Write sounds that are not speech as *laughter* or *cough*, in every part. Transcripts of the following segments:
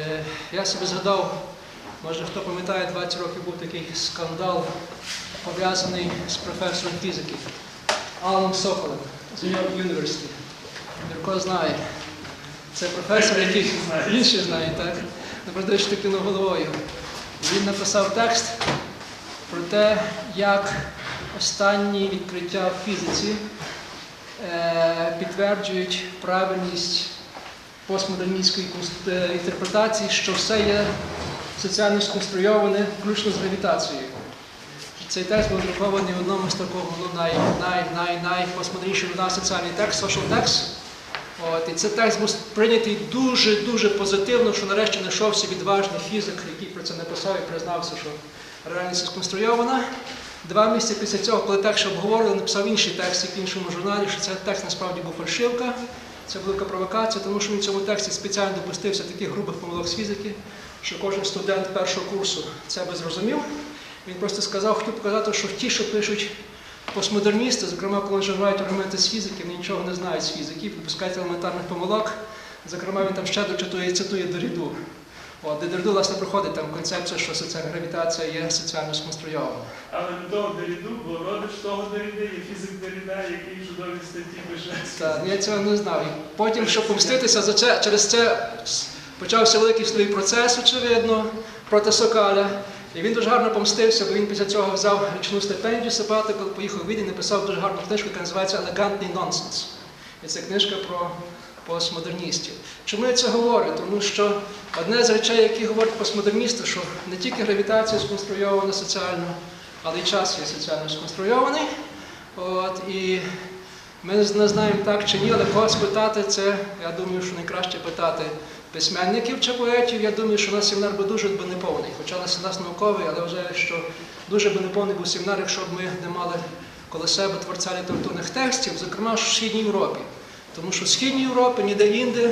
Е, Я собі згадав, може хто пам'ятає, 20 років був такий скандал, пов'язаний з професором фізики Аланом Соколем з Нью-Йорк Юніверситі. Юрко знає. Це професор, який інші знають, так? Наприклад, що таки головою. Він написав текст про те, як останні відкриття в фізиці е, підтверджують правильність постмодерністської е, інтерпретації, що все є соціально сконструйоване, включно з гравітацією. Цей текст був друкований в одному з такого ну, най, най, най, най постмодерніший у нас соціальний текст, social text. От, і цей текст був прийнятий дуже-дуже позитивно, що нарешті знайшовся відважний фізик, який про це написав і признався, що реальність сконструйована. Два місяці після цього, коли текст обговорили, написав інший текст в іншому журналі, що цей текст насправді був фальшивка. Це велика провокація, тому що він в цьому тексті спеціально допустився таких грубих помилок з фізики, що кожен студент першого курсу це би зрозумів. Він просто сказав, хотів показати, що ті, що пишуть постмодерністи, зокрема, коли вживають аргументи з фізики, вони нічого не знають з фізики, припускають елементарних помилок. Зокрема, він там ще дочитує, цитує Доріду. От, де Доріду, власне, проходить там концепція, що соціальна гравітація є соціально сконструйована. Але до того Деріду, бо родич того Деріди, є фізик Деріда, який чудові статті пише. Так, я цього не знав. І потім, щоб помститися за це, через це почався великий судовий процес, очевидно, проти Сокаля. І він дуже гарно помстився, бо він після цього взяв річну стипендію Сабатику, поїхав Відень і написав дуже гарну книжку, яка називається Елегантний нонсенс. І це книжка про постмодерністів. Чому я це говорю? Тому що одне з речей, які говорять постмодерністи, що не тільки гравітація сконструйована соціально, але й час є соціально сконструйований. От, і ми не знаємо так чи ні, але когось питати це, я думаю, що найкраще питати письменників чи поетів. Я думаю, що у нас семінар був дуже би неповний. Хоча нас у нас науковий, але вважаю, що дуже би неповний був семінар, якщо б ми не мали коло себе творця літературних текстів, зокрема в Східній Європі. Тому що в Східній Європі, ніде інде,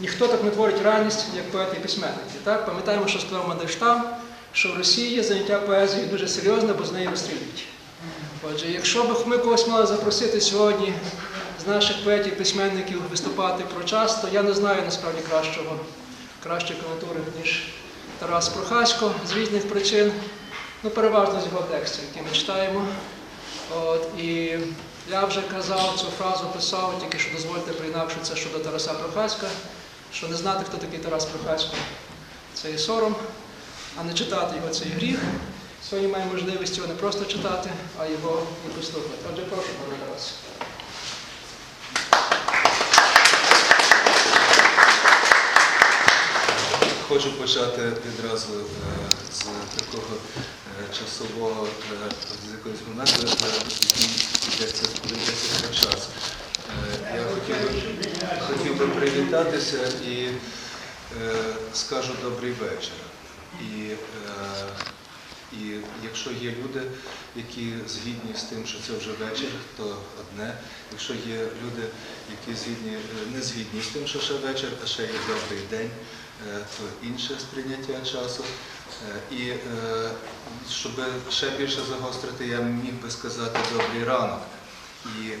ніхто так не творить реальність, як поети і письменники. Так? Пам'ятаємо, що сказав Мандельштам, що в Росії заняття поезією дуже серйозне, бо з неї розстрілюють. Отже, якщо б ми когось мали запросити сьогодні з наших поетів, письменників виступати про час, то я не знаю насправді кращого, кращої канатури, ніж Тарас Прохасько з різних причин, ну переважно з його текстів, які ми читаємо. От, і я вже казав цю фразу, писав, тільки що дозвольте приєднавши це щодо Тараса Прохаська, що не знати, хто такий Тарас Прохасько, це є сором, а не читати його це є гріх. Сьогодні маємо можливість його не просто читати, а його і послухати. Отже, прошу, пане Тарас. Хочу почати відразу е, з такого часового е, з якогось моменту, е, який йдеться, про час. Е, Я хотів би, хотів би привітатися і е, скажу добрий вечір. І, е, і якщо є люди, які згідні з тим, що це вже вечір, то одне. Якщо є люди, які згідні, е, не згідні з тим, що ще вечір, а ще є добрий день, е, то інше сприйняття часу. Е, І е, щоб ще більше загострити, я міг би сказати добрий ранок. І е,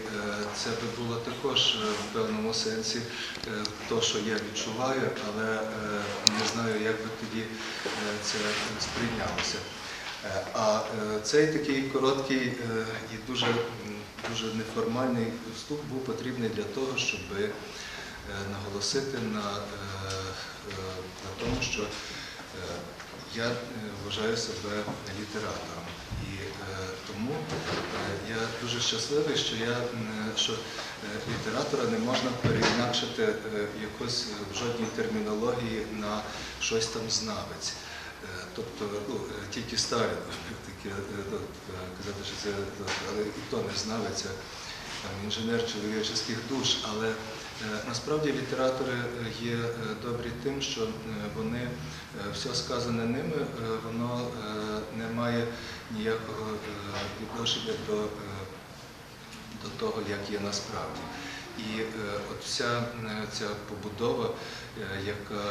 це би було також в певному сенсі е, то, що я відчуваю, але не знаю, як би тоді це сприйнялося. А цей такий короткий і дуже, дуже неформальний вступ був потрібний для того, щоб наголосити на, на тому, що я е, вважаю себе літератором. І е, тому е, я дуже щасливий, що я що літератора не можна переінакшити якось в жодній термінології на щось там знавець. Тобто ну, тільки Сталін *laughs* таке казати, що це але і то не знавець, там, інженер чоловічих душ. Але е, насправді літератори е, є е, добрі тим, що вони все сказане ними, воно не має ніякого відношення до, до того, як є насправді. І е, от вся е, ця побудова, е, яка,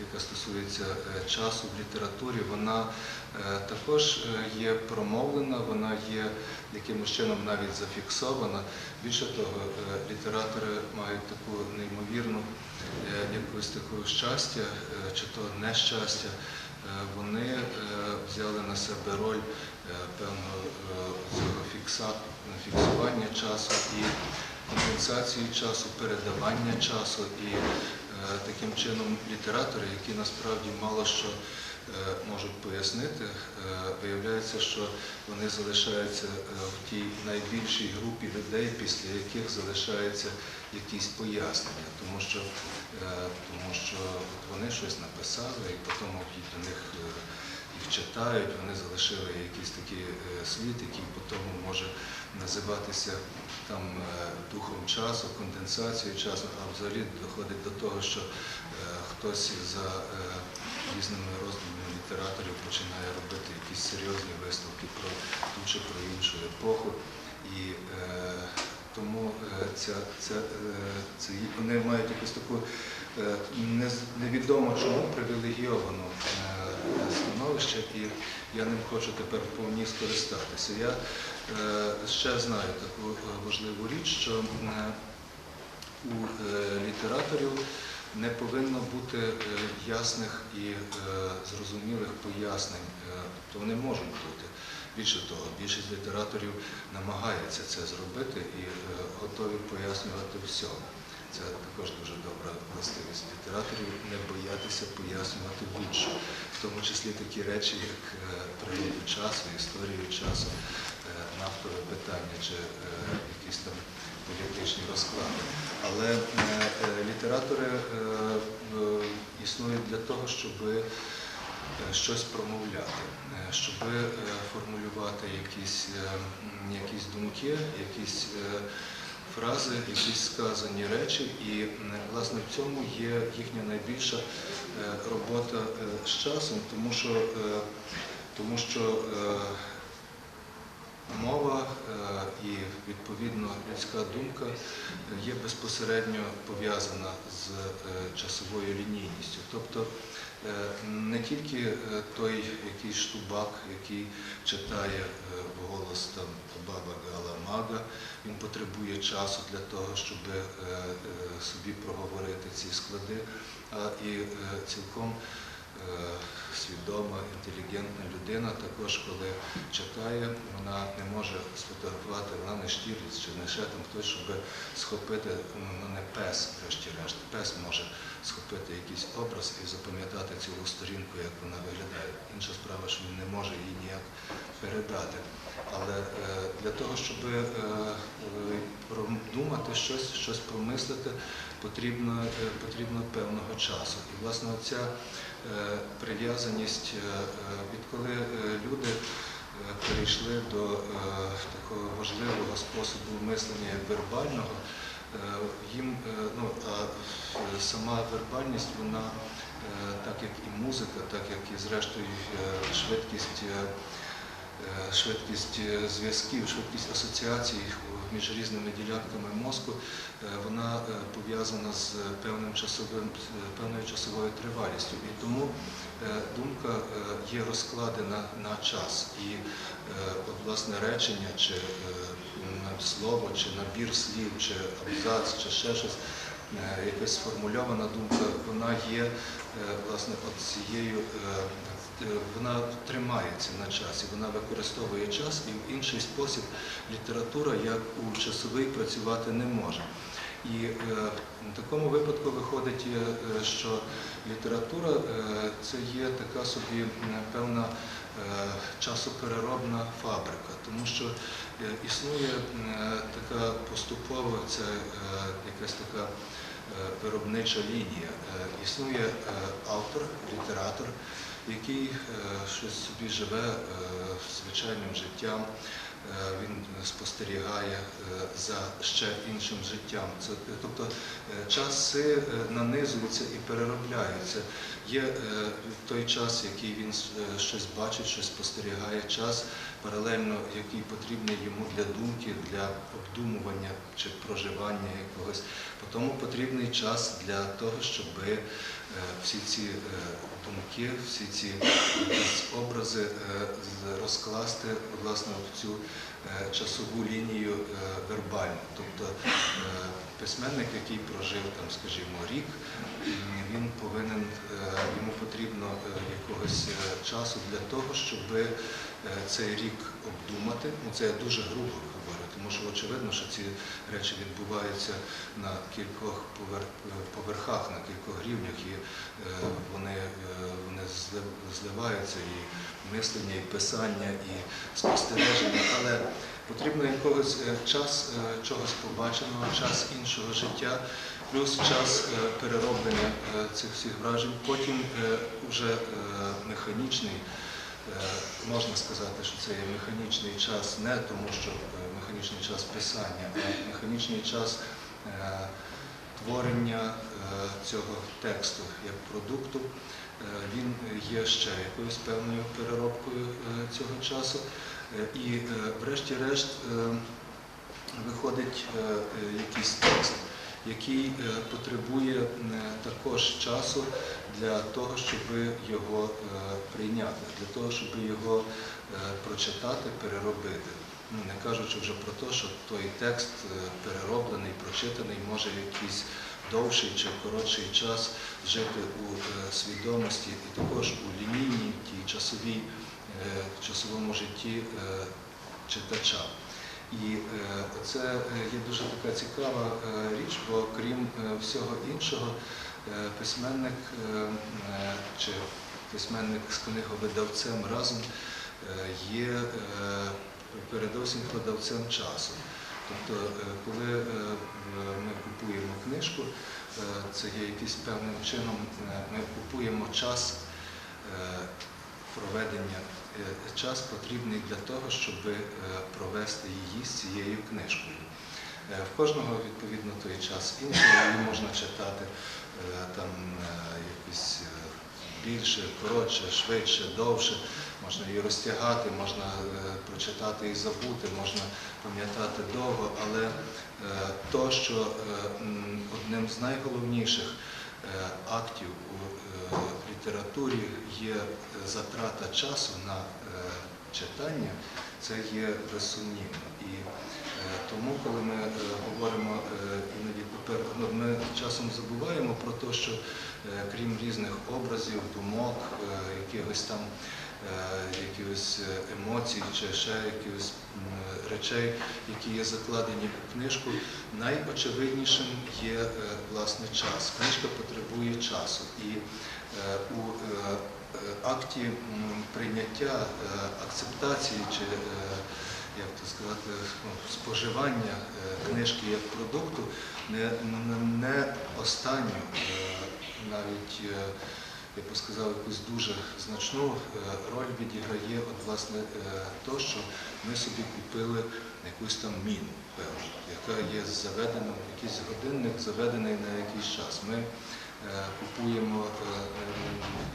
яка стосується часу в літературі, вона також є промовлена, вона є якимось чином навіть зафіксована. Більше того, літератори мають таку неймовірну якогось такого щастя чи то нещастя, вони взяли на себе роль певного фіксування часу і компенсації часу, передавання часу. І е, таким чином літератори, які насправді мало що е, можуть пояснити, е, виявляється, що вони залишаються в тій найбільшій групі людей, після яких залишаються якісь пояснення, тому що, тому що вони щось написали, і потім до них читають, вони залишили якийсь такий е, слід, який потім може називатися там е, духом часу, конденсацією часу, а взагалі доходить до того, що е, хтось за різними роздумами літераторів починає робити якісь серйозні висновки про ту чи про іншу епоху. І тому ця, ця, е, вони мають якусь таку невідомо чому привілегійовану е, становище, і я ним хочу тепер вповні скористатися. Я е, ще знаю таку е, важливу річ, що е, у е, літераторів не повинно бути е, ясних і е, зрозумілих пояснень, е, то вони можуть бути. Більше того, більшість літераторів намагається це зробити і е, готові пояснювати все. Це також дуже добра властивість літераторів не боятися пояснювати будь-що, в тому числі такі речі, як е, природу часу, історію часу, е, нафтове питання чи е, якісь там політичні розклади. Але літератори існують для того, щоб щось промовляти, щоб формулювати якісь, якісь думки, якісь фрази, якісь сказані речі. І власне в цьому є їхня найбільша е, робота е, з часом, тому що, е, тому що Мова і відповідно людська думка є безпосередньо пов'язана з часовою лінійністю. Тобто не тільки е, той якийсь штубак, який читає голос там баба Гала Мага, він потребує часу для того, щоб е, е, собі проговорити ці склади, а і е, цілком е, свідома, інтелігентна людина також, коли читає, вона не може сфотографувати, вона не Штірліц чи не ще там хтось, щоб схопити, ну не пес, врешті-решт. Пес може схопити якийсь образ і запам'ятати цілу сторінку, як вона виглядає. Інша справа, що він не може її ніяк передати. Але е, для того, щоб е, е, продумати щось, щось промислити, потрібно, е, потрібно певного часу. І власне ця прив'язаність, е, е, відколи е, люди е, перейшли до е, такого важливого способу мислення вербального, е, їм е, ну, а е, сама вербальність, вона е, так як і музика, так як і зрештою е, швидкість. е, е, Швидкість е, зв'язків, швидкість асоціацій між різними ділянками мозку, е, вона е, пов'язана з певним часовим, певною часовою тривалістю. І тому е, думка е, є розкладена на час. І е, от, власне речення, чи е, слово, чи набір слів, чи абзац, чи ще щось, е, якась сформульована думка, вона є е, власне от цією. Е, Вона тримається на часі, вона використовує час і в інший спосіб література як у часовий працювати не може. І е, в такому випадку виходить, е, що література це є така собі певна часопереробна фабрика, тому що існує така поступова, це якась така виробнича лінія. Існує автор, літератор, який е, щось собі живе е, звичайним життям. Е, Він спостерігає за ще іншим життям. Це, тобто часи нанизуються і переробляються. Є той час, який він щось бачить, щось спостерігає, час паралельно, який потрібний йому для думки, для обдумування чи проживання якогось. Тому потрібний час для того, щоб всі ці е, думки, всі ці образи е, розкласти власне в цю е, часову лінію е, вербальну. Тобто е, письменник, який прожив там, скажімо, рік, він повинен, е, йому потрібно е, якогось е, часу для того, щоб цей рік обдумати. Ну, це я дуже грубо говорю, тому що очевидно, що ці речі відбуваються на кількох поверхах, на кількох рівнях, і е, вони, е, вони зливаються і мислення, і писання, і спостереження. Але потрібно якогось е, час чогось побаченого, час іншого життя, плюс час перероблення цих всіх вражень, потім вже механічний. Е, Можна сказати, що це є механічний час не тому, що е, механічний час писання, а механічний час е, творення цього тексту як продукту. Він є ще якоюсь певною переробкою цього часу. І, врешті-решт, виходить якийсь текст, який е, потребує е, також часу для того, щоб його е, прийняти, для того, щоб його прочитати, переробити. Ну, не кажучи вже про те, що той текст перероблений, прочитаний може якийсь довший чи коротший час жити у свідомості і також у лінійній тій часовій, часовому житті читача. І е, це е, є дуже така цікава е, річ, бо крім всього іншого, письменник чи письменник з книговидавцем разом є передовсім продавцем часу. Тобто, коли ми купуємо книжку, це є якийсь певним чином, ми купуємо час проведення, час потрібний для того, щоб е, провести її з цією книжкою. Е, В кожного відповідно той час інший, її можна читати е, там е, якось е, більше, коротше, швидше, довше. Можна її розтягати, можна е, прочитати і забути, можна пам'ятати довго, але е, то, що е, одним з найголовніших е, актів е, літературі є затрата часу на е, читання, це є безсумнівно. І е, тому, коли ми е, говоримо е, іноді ну, ми часом забуваємо про те, що е, крім різних образів, думок, е, якихось там е, якихось е, емоцій чи ще якихось речей, які є закладені у книжку, найочевиднішим є е, власне час. Книжка потребує часу. І е, у е, е, акті прийняття, е, акцептації чи е, як то сказати, ну, споживання е, книжки як продукту не, не, останню, е, навіть е, я б сказав, якусь дуже значну е, роль відіграє от, власне е, то, що ми собі купили якусь там міну, певну, яка є заведена, якийсь годинник заведений на якийсь час. Ми е, купуємо, е,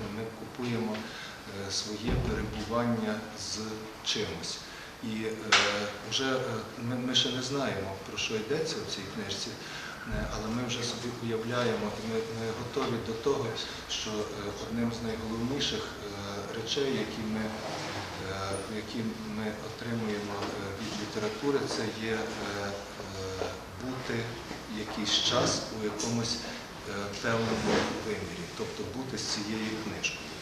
е, ми купуємо е, своє перебування з чимось. І е, вже е, ми, ще не знаємо, про що йдеться в цій книжці, е, але ми вже собі уявляємо, і ми, ми готові до того, що одним з найголовніших речей, які ми, які ми отримуємо від літератури, це є бути якийсь час у якомусь певному вимірі, тобто бути з цією книжкою.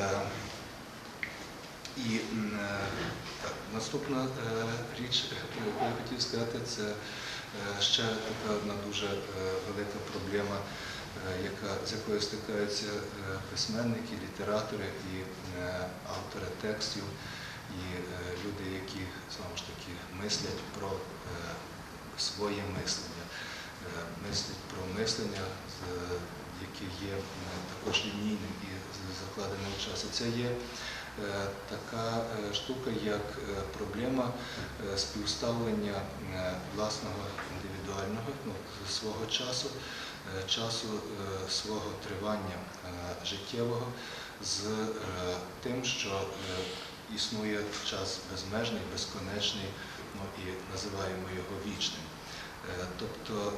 Е, І е, наступна е, річ, яку я хотів сказати, це ще така одна дуже велика проблема, з якою стикаються письменники, літератори і автори текстів, і люди, які знову ж таки мислять про своє мислення, мислять про мислення, яке є також лінійним з- закладеним в часі. Це є е, така е, штука, як е, проблема співставлення власного індивідуального ну, свого часу, часу свого тривання життєвого з тим, що існує час безмежний, безконечний, ну і називаємо його вічним. Тобто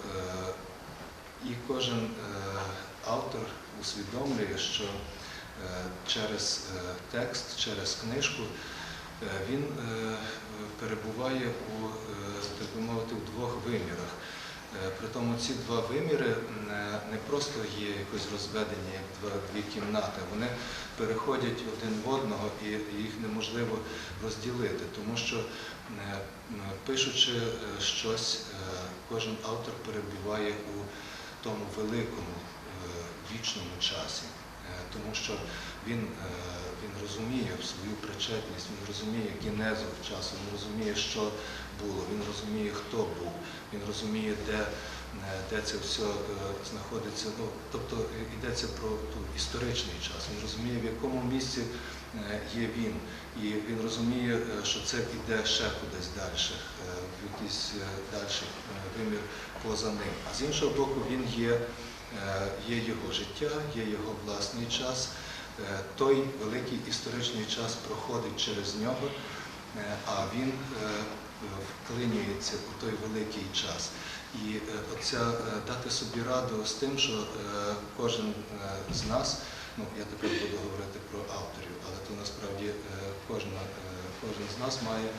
і кожен автор усвідомлює, що через е, текст, через книжку е, він е, перебуває у, е, так би мовити, в двох вимірах. Е, Притому ці два виміри е, не просто є якось розведені як дві кімнати, вони переходять один в одного і їх неможливо розділити, тому що е, пишучи е, щось, е, кожен автор перебуває у тому великому е, вічному часі, Е, тому що він, е, він розуміє свою причетність, він розуміє генезу часу, він розуміє, що було, він розуміє, хто був, він розуміє, де, е, де це все е, знаходиться. Ну, тобто йдеться про ту, історичний час. Він розуміє, в якому місці є він, і він розуміє, що це йде ще кудись далі, в якийсь е, вимір поза ним. А з іншого боку, він є, є його життя, є його власний час. Е, Той великий історичний час проходить через нього, е, а він е, вклинюється у той великий час. І е, оця е, дати собі раду з тим, що е, кожен е, з нас, ну я тепер буду говорити про авторів, але то насправді е, кожна, е, кожен з нас має е,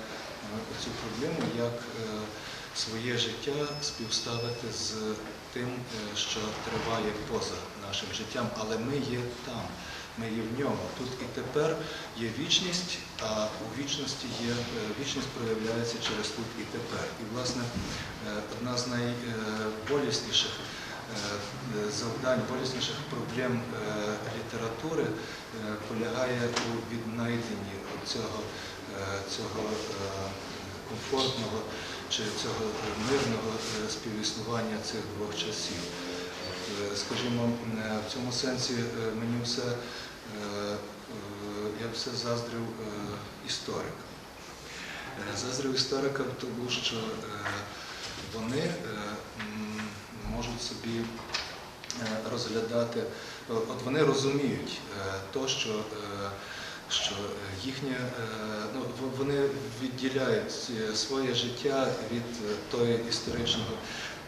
цю проблему, як е, своє життя співставити з тим, е, що триває поза нашим життям, але ми є там, ми є в ньому. Тут і тепер є вічність, а у вічності є е, вічність проявляється через тут і тепер. І власне е, одна з найболісніших завдань, болісніших проблем літератури полягає у віднайденні цього, цього комфортного чи цього мирного е, співіснування цих двох часів. Е, Скажімо, е, в цьому сенсі мені все, я все заздрив історикам. Заздрив історикам, тому що вони можуть собі розглядати, от вони розуміють то, що, що їхнє, е, ну, вони відділяють е, своє життя від е, того історичного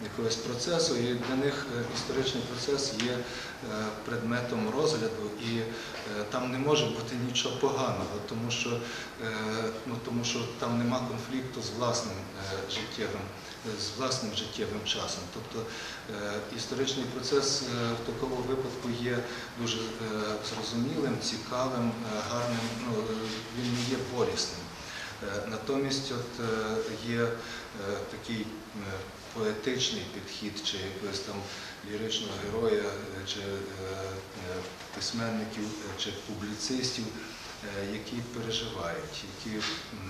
якогось процесу, і для них е, історичний процес є е, предметом розгляду, і е, там не може бути нічого поганого, тому що, е, ну, тому що там нема конфлікту з власним е, життєвим, е, з власним життєвим часом. Тобто е, історичний процес е, в такому випадку є дуже е, зрозумілим, цікавим, гарним, ну, він не є болісним. Натомість от, є такий поетичний підхід чи якогось там ліричного героя, чи письменників, чи публіцистів, які переживають, які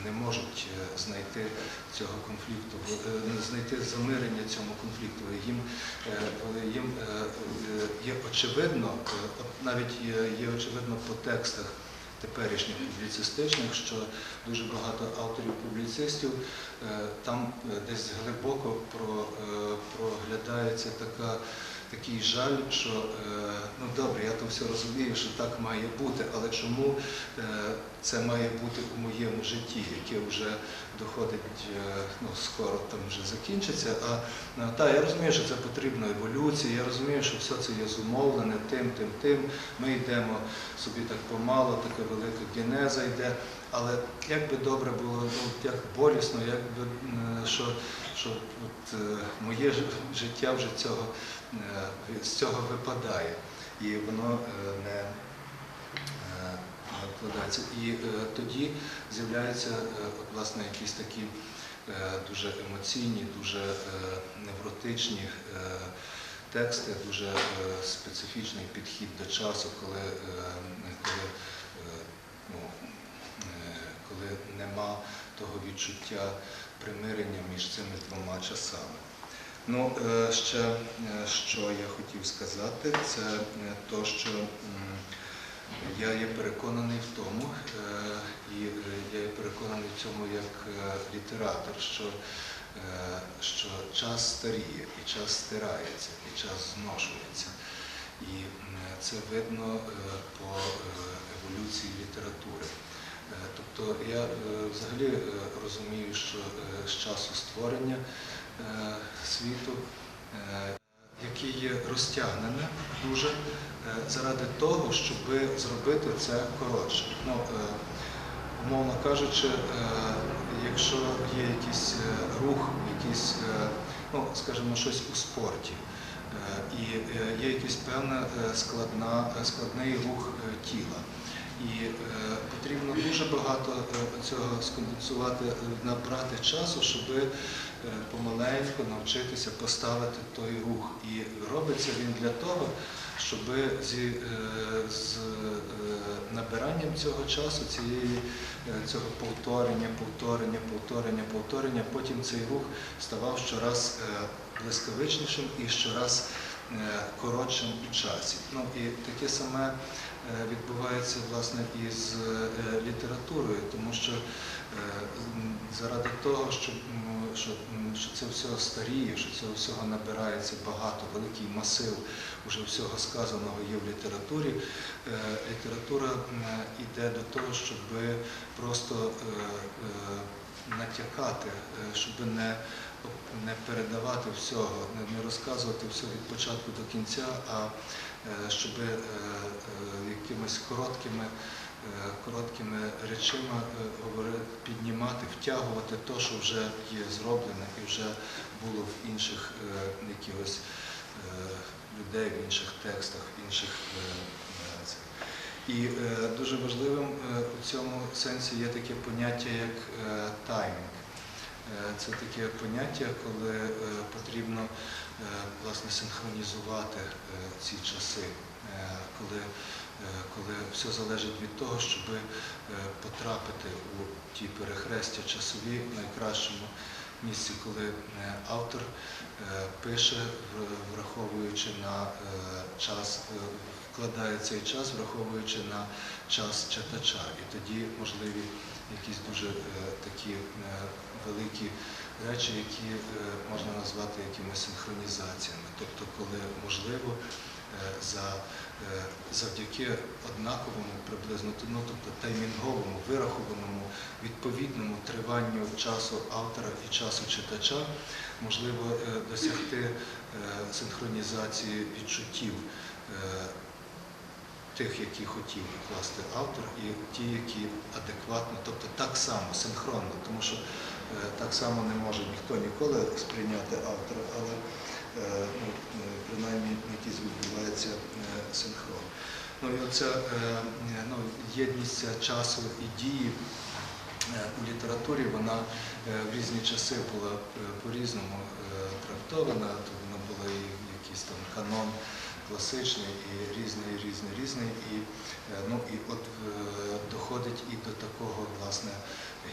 не можуть е, знайти цього конфлікту, е, знайти замирення цьому конфлікту. Їм, е, їм е, е, є очевидно, е, навіть є, очевидно по текстах теперішніх публіцистичних, що дуже багато авторів-публіцистів е, там е, десь глибоко про, е, проглядається така, такий жаль, що е, ну добре, я то все розумію, що так має бути, але чому е, це має бути у моєму житті, яке вже доходить, е, ну скоро там вже закінчиться. А е, та я розумію, що це потрібна еволюція, я розумію, що все це є зумовлене тим, тим, тим. Ми йдемо собі так помало, така велика генеза йде. Але як би добре було, ну, як болісно, як би, що, що от, е, моє життя вже цього, з цього випадає. І воно не вкладається. І е, тоді з'являються е, власне якісь такі е, дуже емоційні, дуже невротичні тексти, дуже специфічний підхід до часу, коли, коли ну, коли нема того відчуття примирення між цими двома часами. Ну, ще що я хотів сказати, це то, що я є переконаний в тому, е, і е, я є переконаний в цьому як е, літератор, що, що час старіє, і час стирається, і час зношується. І це видно по еволюції літератури. Тобто я взагалі розумію, що з часу створення світу яке є розтягнене дуже е, заради того, щоб зробити це коротше. Ну, е, умовно кажучи, е, якщо є якийсь рух, якийсь, ну, скажімо, щось у спорті, і є якийсь е, складний рух тіла. І е, потрібно дуже багато е, цього сконденсувати, е, набрати часу, щоб е, помаленьку навчитися поставити той рух. І робиться він для того, щоб зі, е, з е, набиранням цього часу, цієї, е, цього повторення, повторення, повторення, повторення, потім цей рух ставав щораз е, блискавичнішим і щораз е, коротшим у часі. Ну і таке саме відбувається власне і з е, літературою, тому що е, заради того, щоб, що, що це все старіє, що цього всього набирається багато, великий масив уже всього сказаного є в літературі. Е, Література йде до того, щоб просто е, е, натякати, е, щоб не, не передавати всього, не, розказувати все від початку до кінця, а е, щоб е, е, якимись короткими, е, короткими речима е, піднімати, втягувати те, що вже є зроблене і вже було в інших е, якихось е, людей, в інших текстах, в інших е, е, цих. І е, дуже важливим е, у цьому сенсі є таке поняття, як е, таймінг. Е, Це таке поняття, коли е, потрібно е, власне синхронізувати ці часи, коли, коли все залежить від того, щоб потрапити у ті перехрестя часові в найкращому місці, коли автор пише, враховуючи на час, вкладає цей час, враховуючи на час читача. І тоді можливі якісь дуже такі великі речі, які е, можна назвати якимись синхронізаціями. Тобто, коли можливо е, е, завдяки однаковому приблизно, ну, тобто таймінговому, вирахованому, відповідному триванню часу автора і часу читача, можливо досягти синхронізації відчуттів. Тих, які хотів вкласти автор, і ті, які адекватно, тобто так само, синхронно, тому що так само не може ніхто ніколи сприйняти автора, але е, ну, е, принаймні якийсь відбувається е, синхрон. Ну і оця е, е, ну, єдність часу і дії е, у літературі, вона е, в різні часи була е, по-різному е, трактована, то вона була і якийсь там канон класичний, і різний, різний, різний. І, е, ну, і от е, доходить і до такого власне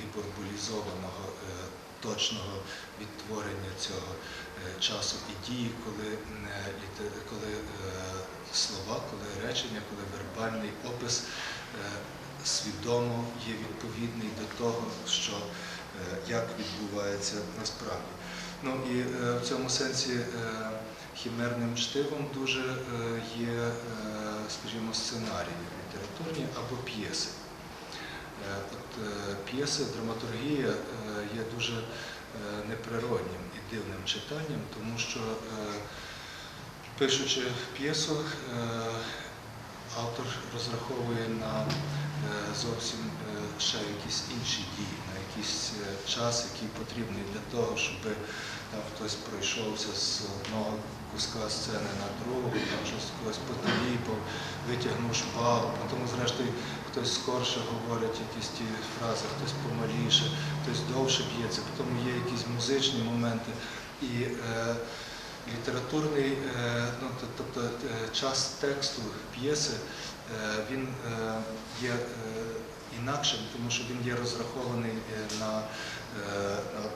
гіперболізованого, е, точного відтворення цього е, часу і дії, коли, е, коли слова, коли речення, коли вербальний опис свідомо є відповідний до того, що як відбувається насправді. Ну і в цьому сенсі хімерним чтивом дуже є, скажімо, сценарії літературні або п'єси. От е, п'єси, драматургія е, є дуже е, неприроднім і дивним читанням, тому що пишучи п'єсу, автор розраховує на зовсім ще якісь інші дії, на якийсь час, який потрібний для того, щоб там хтось пройшовся з одного куска сцени на другу, там щось когось потріпав, витягнув шпагу, потім, зрештою, хтось скорше говорить якісь ті фрази, хтось помаліше, хтось довше б'ється, потім є якісь музичні моменти. І е, літературний, е, ну, тобто е, час тексту п'єси, е, він е, є е, інакшим, тому що він є розрахований е, на, е, на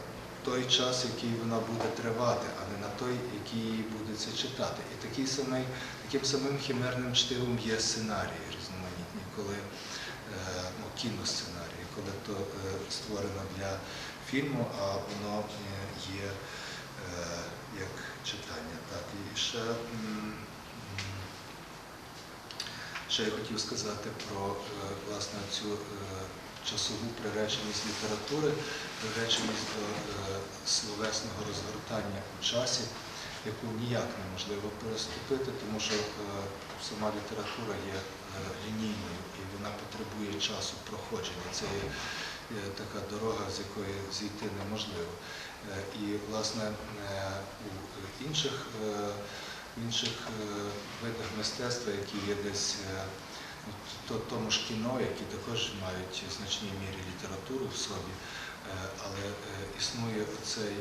той час, який вона буде тривати, а не на той, який її буде це читати. І такий самий, таким самим хімерним чтивом є сценарії різноманітні, коли кіносценарії, коли то е, створено для фільму, а воно е, є е, як читання. Так, і ще, ще я хотів сказати про власне цю часову приреченість літератури, приреченість до словесного розгортання у часі. яку ніяк неможливо переступити, тому що сама література є е, лінійною і вона потребує часу проходження. Це є така дорога, з якої зійти неможливо. Е, І, власне, е, у інших, в інших видах мистецтва, які є десь ну, то, тому ж кіно, які також мають в значній мірі літературу в собі, але існує цей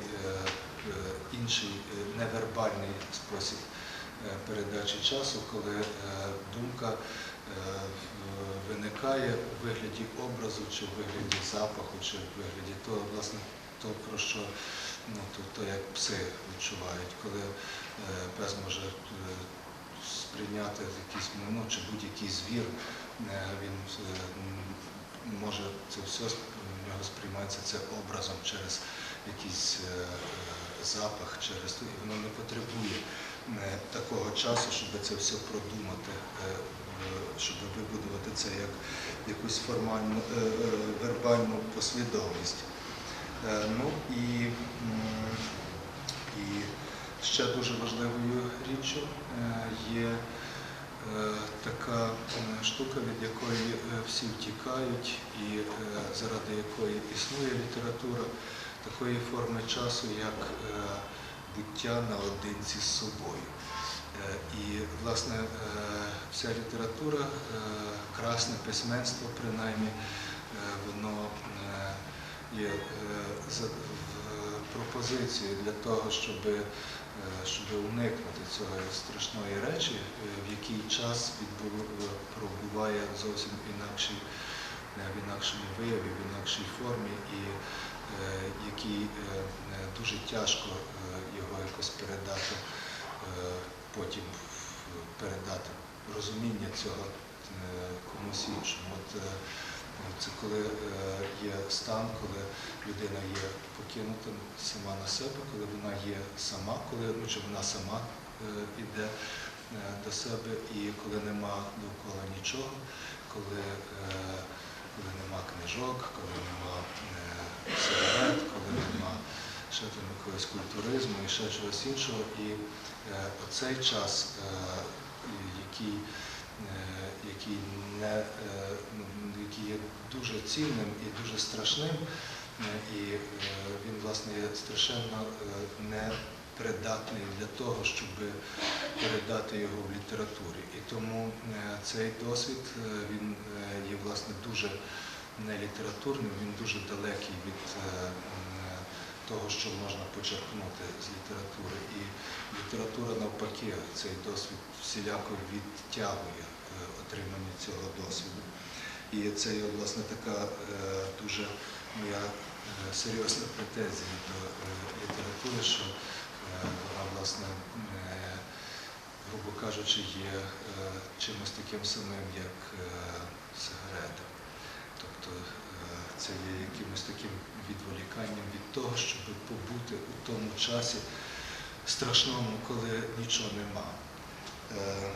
інший невербальний спосіб передачі часу, коли е, думка е, виникає у вигляді образу, чи в вигляді запаху, чи в вигляді того, власне, то, про що ну, то, то як пси відчувають, коли е, пес може е, сприйняти якийсь ну, чи будь-який звір, е, він е, може це все в нього сприймається це образом через якийсь е, е, запах, через то, і воно не потребує е, такого часу, щоб це все продумати, е, е, щоб вибудувати це як якусь формальну е, е, вербальну послідовність. Е, Ну і, і ще дуже важливою річчю е, є е, така е, штука, від якої е, всі втікають і е, заради якої існує література, такої форми часу, як е, буття наодинці з собою. Е, І, власне, е, вся література, е, красне письменство, принаймні, воно є пропозиції для того, щоб, щоб уникнути цієї страшної речі, в який час пробуває зовсім інакший, в інакшому вияві, в інакшій формі, і який е, е, дуже тяжко е, його якось передати, е, потім передати розуміння цього е, комусь іншому. От, е, це коли е, є стан, коли людина є покинута сама на себе, коли вона є сама, коли ну, чи вона сама йде до себе, і коли нема довкола нічого, коли, е, коли нема книжок, коли нема е, сигарет, коли нема ще там якогось культуризму і ще чогось іншого. І е, оцей час, е, який е, який, не, ну, який є дуже цінним і дуже страшним, і він, власне, є страшенно непридатний для того, щоб передати його в літературі. І тому цей досвід він є, власне, дуже нелітературним, він дуже далекий від е, того, що можна почерпнути з літератури. І література навпаки цей досвід всіляко відтягує е, отримання цього досвіду. І це є, власне, така е, дуже моя серйозна претензія до літератури, що вона, власне, грубо кажучи, є чимось таким самим, як сигарета. Тобто це є якимось таким відволіканням від того, щоб побути у тому часі страшному, коли нічого нема. Е,